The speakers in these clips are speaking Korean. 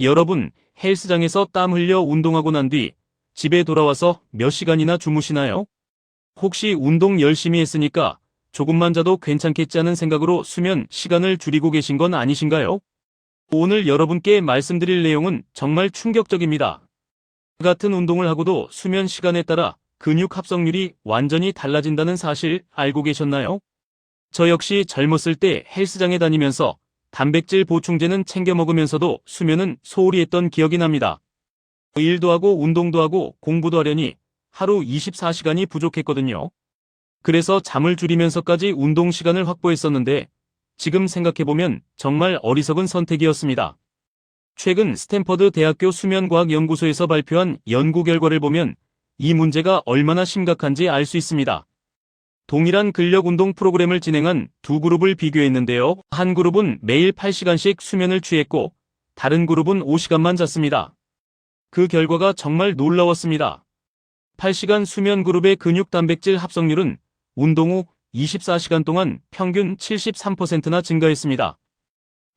여러분, 헬스장에서 땀 흘려 운동하고 난 뒤 집에 돌아와서 몇 시간이나 주무시나요? 혹시 운동 열심히 했으니까 조금만 자도 괜찮겠지 하는 생각으로 수면 시간을 줄이고 계신 건 아니신가요? 오늘 여러분께 말씀드릴 내용은 정말 충격적입니다. 같은 운동을 하고도 수면 시간에 따라 근육 합성률이 완전히 달라진다는 사실 알고 계셨나요? 저 역시 젊었을 때 헬스장에 다니면서 단백질 보충제는 챙겨 먹으면서도 수면은 소홀히 했던 기억이 납니다. 일도 하고 운동도 하고 공부도 하려니 하루 24시간이 부족했거든요. 그래서 잠을 줄이면서까지 운동 시간을 확보했었는데 지금 생각해보면 정말 어리석은 선택이었습니다. 최근 스탠퍼드 대학교 수면과학연구소에서 발표한 연구 결과를 보면 이 문제가 얼마나 심각한지 알 수 있습니다. 동일한 근력 운동 프로그램을 진행한 두 그룹을 비교했는데요. 한 그룹은 매일 8시간씩 수면을 취했고 다른 그룹은 5시간만 잤습니다. 그 결과가 정말 놀라웠습니다. 8시간 수면 그룹의 근육 단백질 합성률은 운동 후 24시간 동안 평균 73%나 증가했습니다.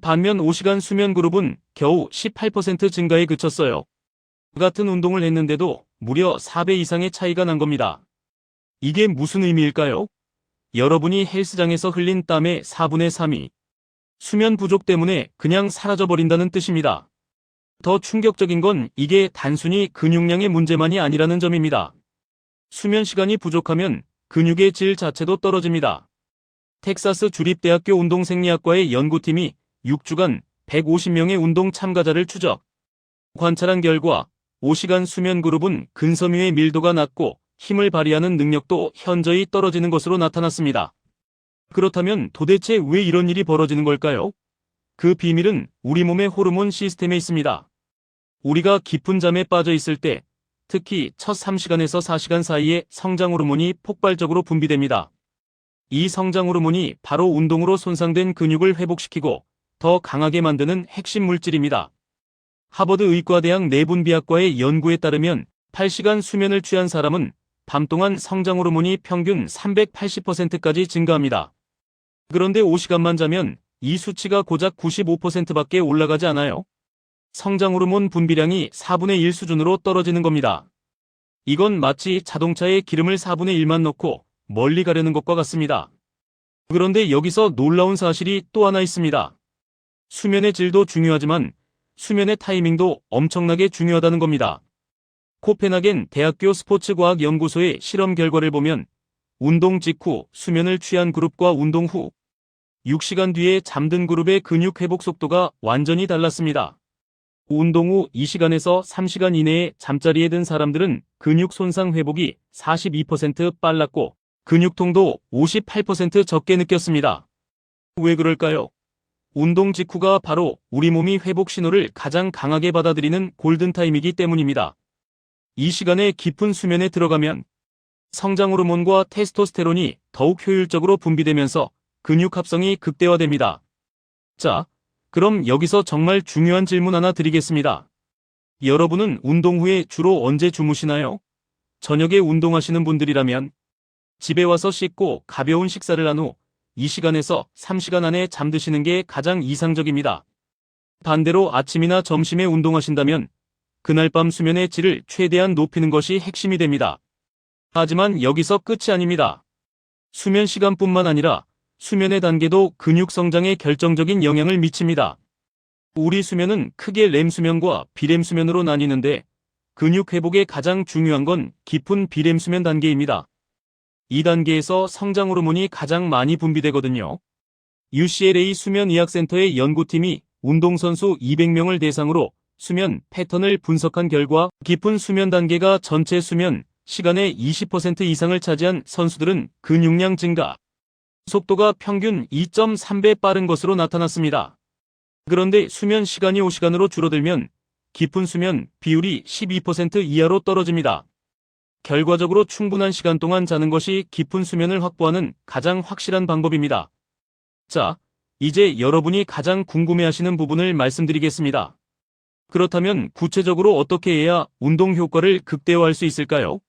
반면 5시간 수면 그룹은 겨우 18% 증가에 그쳤어요. 같은 운동을 했는데도 무려 4배 이상의 차이가 난 겁니다. 이게 무슨 의미일까요? 여러분이 헬스장에서 흘린 땀의 4분의 3이 수면 부족 때문에 그냥 사라져버린다는 뜻입니다. 더 충격적인 건 이게 단순히 근육량의 문제만이 아니라는 점입니다. 수면 시간이 부족하면 근육의 질 자체도 떨어집니다. 텍사스 주립대학교 운동생리학과의 연구팀이 6주간 150명의 운동 참가자를 추적, 관찰한 결과 5시간 수면 그룹은 근섬유의 밀도가 낮고 힘을 발휘하는 능력도 현저히 떨어지는 것으로 나타났습니다. 그렇다면 도대체 왜 이런 일이 벌어지는 걸까요? 그 비밀은 우리 몸의 호르몬 시스템에 있습니다. 우리가 깊은 잠에 빠져 있을 때 특히 첫 3시간에서 4시간 사이에 성장 호르몬이 폭발적으로 분비됩니다. 이 성장 호르몬이 바로 운동으로 손상된 근육을 회복시키고 더 강하게 만드는 핵심 물질입니다. 하버드 의과대학 내분비학과의 연구에 따르면 8시간 수면을 취한 사람은 밤 동안 성장 호르몬이 평균 380%까지 증가합니다. 그런데 5시간만 자면 이 수치가 고작 95%밖에 올라가지 않아요. 성장 호르몬 분비량이 4분의 1 수준으로 떨어지는 겁니다. 이건 마치 자동차에 기름을 4분의 1만 넣고 멀리 가려는 것과 같습니다. 그런데 여기서 놀라운 사실이 또 하나 있습니다. 수면의 질도 중요하지만 수면의 타이밍도 엄청나게 중요하다는 겁니다. 코펜하겐 대학교 스포츠과학연구소의 실험 결과를 보면 운동 직후 수면을 취한 그룹과 운동 후 6시간 뒤에 잠든 그룹의 근육 회복 속도가 완전히 달랐습니다. 운동 후 2시간에서 3시간 이내에 잠자리에 든 사람들은 근육 손상 회복이 42% 빨랐고 근육통도 58% 적게 느꼈습니다. 왜 그럴까요? 운동 직후가 바로 우리 몸이 회복 신호를 가장 강하게 받아들이는 골든타임이기 때문입니다. 이 시간에 깊은 수면에 들어가면 성장 호르몬과 테스토스테론이 더욱 효율적으로 분비되면서 근육 합성이 극대화됩니다. 자, 그럼 여기서 정말 중요한 질문 하나 드리겠습니다. 여러분은 운동 후에 주로 언제 주무시나요? 저녁에 운동하시는 분들이라면 집에 와서 씻고 가벼운 식사를 한 후 2시간에서 3시간 안에 잠드시는 게 가장 이상적입니다. 반대로 아침이나 점심에 운동하신다면 그날 밤 수면의 질을 최대한 높이는 것이 핵심이 됩니다. 하지만 여기서 끝이 아닙니다. 수면 시간뿐만 아니라 수면의 단계도 근육 성장에 결정적인 영향을 미칩니다. 우리 수면은 크게 렘 수면과 비렘 수면으로 나뉘는데 근육 회복에 가장 중요한 건 깊은 비렘 수면 단계입니다. 이 단계에서 성장 호르몬이 가장 많이 분비되거든요. UCLA 수면의학센터의 연구팀이 운동선수 200명을 대상으로 수면 패턴을 분석한 결과 깊은 수면 단계가 전체 수면 시간의 20% 이상을 차지한 선수들은 근육량 증가, 속도가 평균 2.3배 빠른 것으로 나타났습니다. 그런데 수면 시간이 5시간으로 줄어들면 깊은 수면 비율이 12% 이하로 떨어집니다. 결과적으로 충분한 시간 동안 자는 것이 깊은 수면을 확보하는 가장 확실한 방법입니다. 자, 이제 여러분이 가장 궁금해하시는 부분을 말씀드리겠습니다. 그렇다면 구체적으로 어떻게 해야 운동 효과를 극대화할 수 있을까요?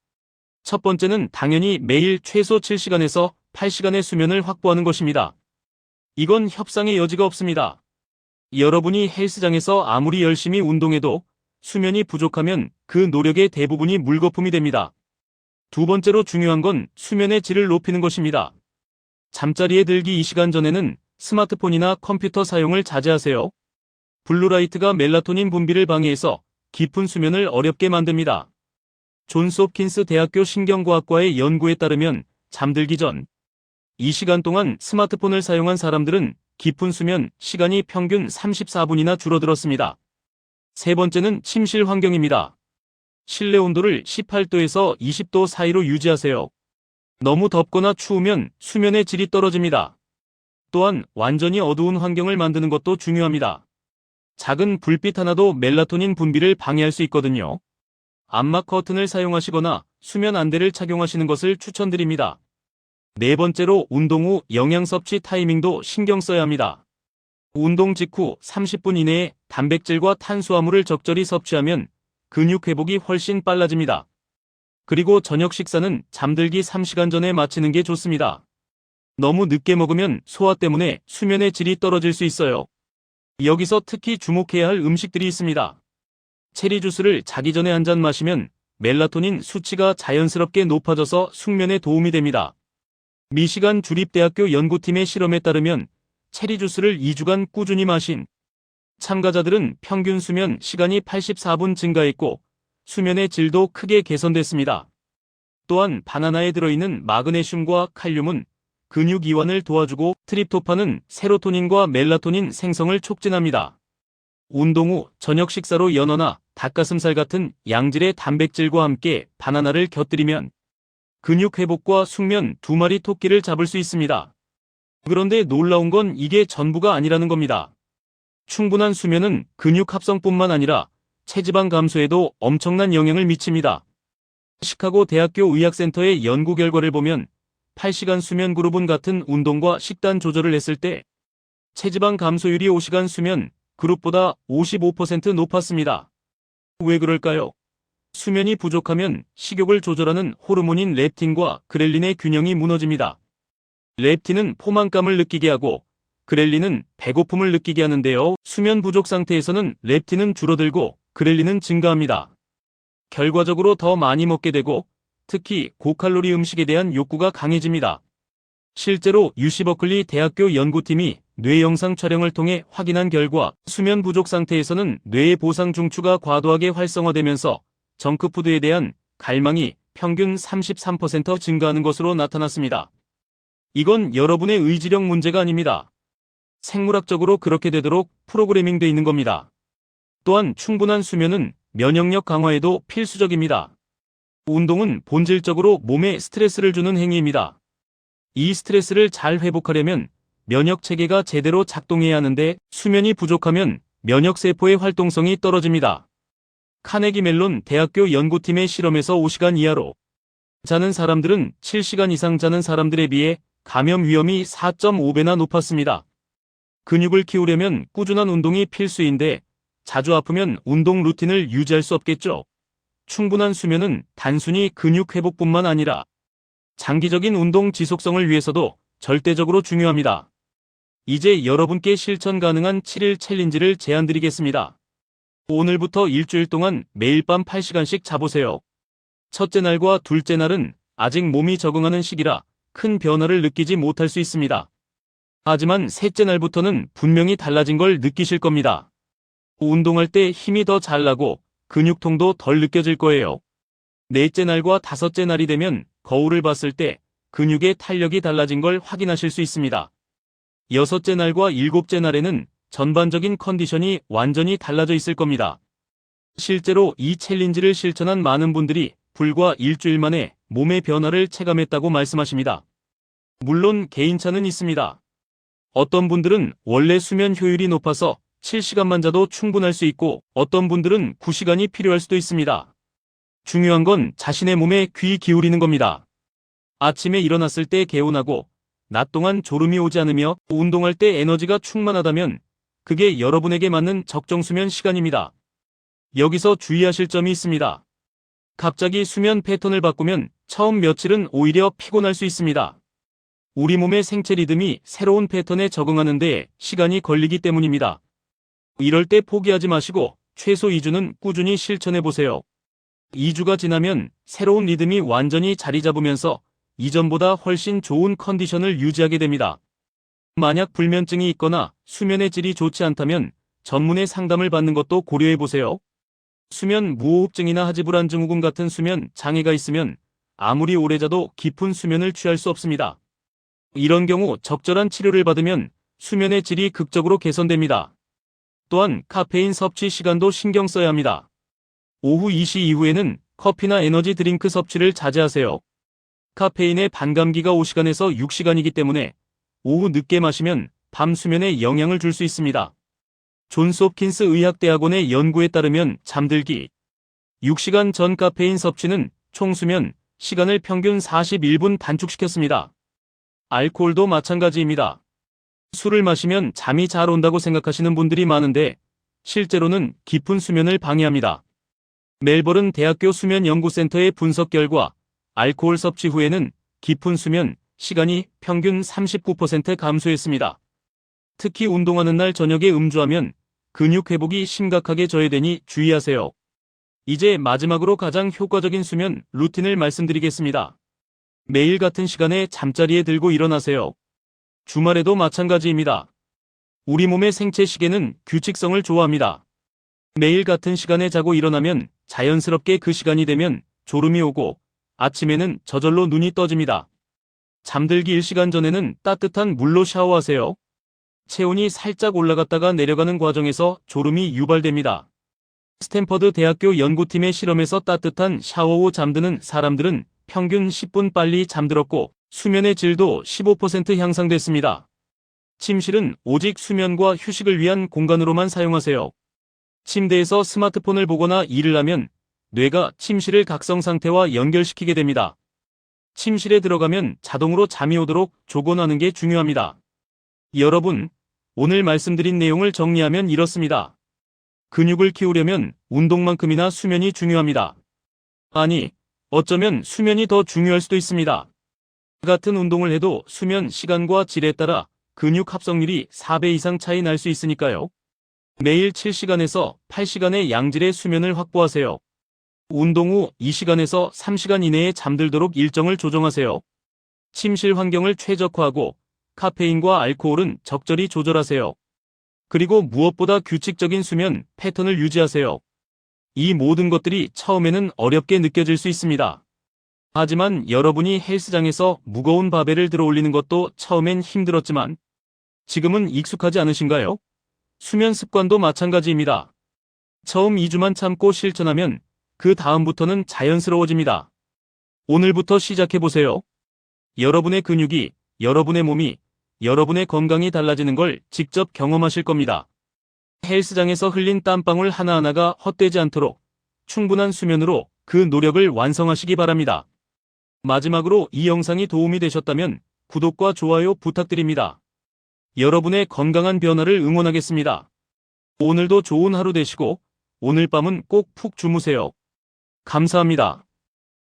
첫 번째는 당연히 매일 최소 7시간에서 8시간의 수면을 확보하는 것입니다. 이건 협상의 여지가 없습니다. 여러분이 헬스장에서 아무리 열심히 운동해도 수면이 부족하면 그 노력의 대부분이 물거품이 됩니다. 두 번째로 중요한 건 수면의 질을 높이는 것입니다. 잠자리에 들기 2시간 전에는 스마트폰이나 컴퓨터 사용을 자제하세요. 블루라이트가 멜라토닌 분비를 방해해서 깊은 수면을 어렵게 만듭니다. 존스 홉킨스 대학교 신경과학과의 연구에 따르면 잠들기 전 2시간 동안 스마트폰을 사용한 사람들은 깊은 수면 시간이 평균 34분이나 줄어들었습니다. 세 번째는 침실 환경입니다. 실내 온도를 18도에서 20도 사이로 유지하세요. 너무 덥거나 추우면 수면의 질이 떨어집니다. 또한 완전히 어두운 환경을 만드는 것도 중요합니다. 작은 불빛 하나도 멜라토닌 분비를 방해할 수 있거든요. 암막 커튼을 사용하시거나 수면 안대를 착용하시는 것을 추천드립니다. 네 번째로 운동 후 영양 섭취 타이밍도 신경 써야 합니다. 운동 직후 30분 이내에 단백질과 탄수화물을 적절히 섭취하면 근육 회복이 훨씬 빨라집니다. 그리고 저녁 식사는 잠들기 3시간 전에 마치는 게 좋습니다. 너무 늦게 먹으면 소화 때문에 수면의 질이 떨어질 수 있어요. 여기서 특히 주목해야 할 음식들이 있습니다. 체리 주스를 자기 전에 한 잔 마시면 멜라토닌 수치가 자연스럽게 높아져서 숙면에 도움이 됩니다. 미시간 주립대학교 연구팀의 실험에 따르면 체리 주스를 2주간 꾸준히 마신 참가자들은 평균 수면 시간이 84분 증가했고 수면의 질도 크게 개선됐습니다. 또한 바나나에 들어있는 마그네슘과 칼륨은 근육 이완을 도와주고 트립토판은 세로토닌과 멜라토닌 생성을 촉진합니다. 운동 후 저녁 식사로 연어나 닭가슴살 같은 양질의 단백질과 함께 바나나를 곁들이면 근육 회복과 숙면 두 마리 토끼를 잡을 수 있습니다. 그런데 놀라운 건 이게 전부가 아니라는 겁니다. 충분한 수면은 근육 합성뿐만 아니라 체지방 감소에도 엄청난 영향을 미칩니다. 시카고 대학교 의학센터의 연구 결과를 보면 8시간 수면 그룹은 같은 운동과 식단 조절을 했을 때 체지방 감소율이 5시간 수면 그룹보다 55% 높았습니다. 왜 그럴까요? 수면이 부족하면 식욕을 조절하는 호르몬인 렙틴과 그렐린의 균형이 무너집니다. 렙틴은 포만감을 느끼게 하고 그렐린은 배고픔을 느끼게 하는데요. 수면 부족 상태에서는 렙틴은 줄어들고 그렐린은 증가합니다. 결과적으로 더 많이 먹게 되고 특히 고칼로리 음식에 대한 욕구가 강해집니다. 실제로 유시 버클리 대학교 연구팀이 뇌 영상 촬영을 통해 확인한 결과 수면 부족 상태에서는 뇌의 보상 중추가 과도하게 활성화되면서 정크푸드에 대한 갈망이 평균 33% 증가하는 것으로 나타났습니다. 이건 여러분의 의지력 문제가 아닙니다. 생물학적으로 그렇게 되도록 프로그래밍돼 있는 겁니다. 또한 충분한 수면은 면역력 강화에도 필수적입니다. 운동은 본질적으로 몸에 스트레스를 주는 행위입니다. 이 스트레스를 잘 회복하려면 면역 체계가 제대로 작동해야 하는데 수면이 부족하면 면역 세포의 활동성이 떨어집니다. 카네기 멜론 대학교 연구팀의 실험에서 5시간 이하로 자는 사람들은 7시간 이상 자는 사람들에 비해 감염 위험이 4.5배나 높았습니다. 근육을 키우려면 꾸준한 운동이 필수인데 자주 아프면 운동 루틴을 유지할 수 없겠죠. 충분한 수면은 단순히 근육 회복뿐만 아니라 장기적인 운동 지속성을 위해서도 절대적으로 중요합니다. 이제 여러분께 실천 가능한 7일 챌린지를 제안드리겠습니다. 오늘부터 일주일 동안 매일 밤 8시간씩 자보세요. 첫째 날과 둘째 날은 아직 몸이 적응하는 시기라 큰 변화를 느끼지 못할 수 있습니다. 하지만 셋째 날부터는 분명히 달라진 걸 느끼실 겁니다. 운동할 때 힘이 더 잘 나고 근육통도 덜 느껴질 거예요. 넷째 날과 다섯째 날이 되면 거울을 봤을 때 근육의 탄력이 달라진 걸 확인하실 수 있습니다. 여섯째 날과 일곱째 날에는 전반적인 컨디션이 완전히 달라져 있을 겁니다. 실제로 이 챌린지를 실천한 많은 분들이 불과 일주일 만에 몸의 변화를 체감했다고 말씀하십니다. 물론 개인차는 있습니다. 어떤 분들은 원래 수면 효율이 높아서 7시간만 자도 충분할 수 있고 어떤 분들은 9시간이 필요할 수도 있습니다. 중요한 건 자신의 몸에 귀 기울이는 겁니다. 아침에 일어났을 때 개운하고 낮 동안 졸음이 오지 않으며 운동할 때 에너지가 충만하다면 그게 여러분에게 맞는 적정 수면 시간입니다. 여기서 주의하실 점이 있습니다. 갑자기 수면 패턴을 바꾸면 처음 며칠은 오히려 피곤할 수 있습니다. 우리 몸의 생체 리듬이 새로운 패턴에 적응하는 데 시간이 걸리기 때문입니다. 이럴 때 포기하지 마시고 최소 2주는 꾸준히 실천해 보세요. 2주가 지나면 새로운 리듬이 완전히 자리 잡으면서 이전보다 훨씬 좋은 컨디션을 유지하게 됩니다. 만약 불면증이 있거나 수면의 질이 좋지 않다면 전문의 상담을 받는 것도 고려해 보세요. 수면 무호흡증이나 하지불안 증후군 같은 수면 장애가 있으면 아무리 오래 자도 깊은 수면을 취할 수 없습니다. 이런 경우 적절한 치료를 받으면 수면의 질이 극적으로 개선됩니다. 또한 카페인 섭취 시간도 신경 써야 합니다. 오후 2시 이후에는 커피나 에너지 드링크 섭취를 자제하세요. 카페인의 반감기가 5시간에서 6시간이기 때문에 오후 늦게 마시면 밤 수면에 영향을 줄 수 있습니다. 존스 홉킨스 의학대학원의 연구에 따르면 잠들기 6시간 전 카페인 섭취는 총 수면 시간을 평균 41분 단축시켰습니다. 알코올도 마찬가지입니다. 술을 마시면 잠이 잘 온다고 생각하시는 분들이 많은데 실제로는 깊은 수면을 방해합니다. 멜버른 대학교 수면연구센터의 분석 결과 알코올 섭취 후에는 깊은 수면 시간이 평균 39% 감소했습니다. 특히 운동하는 날 저녁에 음주하면 근육 회복이 심각하게 저해되니 주의하세요. 이제 마지막으로 가장 효과적인 수면 루틴을 말씀드리겠습니다. 매일 같은 시간에 잠자리에 들고 일어나세요. 주말에도 마찬가지입니다. 우리 몸의 생체 시계는 규칙성을 좋아합니다. 매일 같은 시간에 자고 일어나면 자연스럽게 그 시간이 되면 졸음이 오고 아침에는 저절로 눈이 떠집니다. 잠들기 1시간 전에는 따뜻한 물로 샤워하세요. 체온이 살짝 올라갔다가 내려가는 과정에서 졸음이 유발됩니다. 스탠퍼드 대학교 연구팀의 실험에서 따뜻한 샤워 후 잠드는 사람들은 평균 10분 빨리 잠들었고 수면의 질도 15% 향상됐습니다. 침실은 오직 수면과 휴식을 위한 공간으로만 사용하세요. 침대에서 스마트폰을 보거나 일을 하면 뇌가 침실을 각성 상태와 연결시키게 됩니다. 침실에 들어가면 자동으로 잠이 오도록 조건하는 게 중요합니다. 여러분, 오늘 말씀드린 내용을 정리하면 이렇습니다. 근육을 키우려면 운동만큼이나 수면이 중요합니다. 아니, 어쩌면 수면이 더 중요할 수도 있습니다. 같은 운동을 해도 수면 시간과 질에 따라 근육 합성률이 4배 이상 차이 날 수 있으니까요. 매일 7시간에서 8시간의 양질의 수면을 확보하세요. 운동 후 2시간에서 3시간 이내에 잠들도록 일정을 조정하세요. 침실 환경을 최적화하고 카페인과 알코올은 적절히 조절하세요. 그리고 무엇보다 규칙적인 수면 패턴을 유지하세요. 이 모든 것들이 처음에는 어렵게 느껴질 수 있습니다. 하지만 여러분이 헬스장에서 무거운 바벨을 들어 올리는 것도 처음엔 힘들었지만 지금은 익숙하지 않으신가요? 수면 습관도 마찬가지입니다. 처음 2주만 참고 실천하면 그 다음부터는 자연스러워집니다. 오늘부터 시작해보세요. 여러분의 근육이, 여러분의 몸이, 여러분의 건강이 달라지는 걸 직접 경험하실 겁니다. 헬스장에서 흘린 땀방울 하나하나가 헛되지 않도록 충분한 수면으로 그 노력을 완성하시기 바랍니다. 마지막으로 이 영상이 도움이 되셨다면 구독과 좋아요 부탁드립니다. 여러분의 건강한 변화를 응원하겠습니다. 오늘도 좋은 하루 되시고 오늘 밤은 꼭 푹 주무세요. 감사합니다.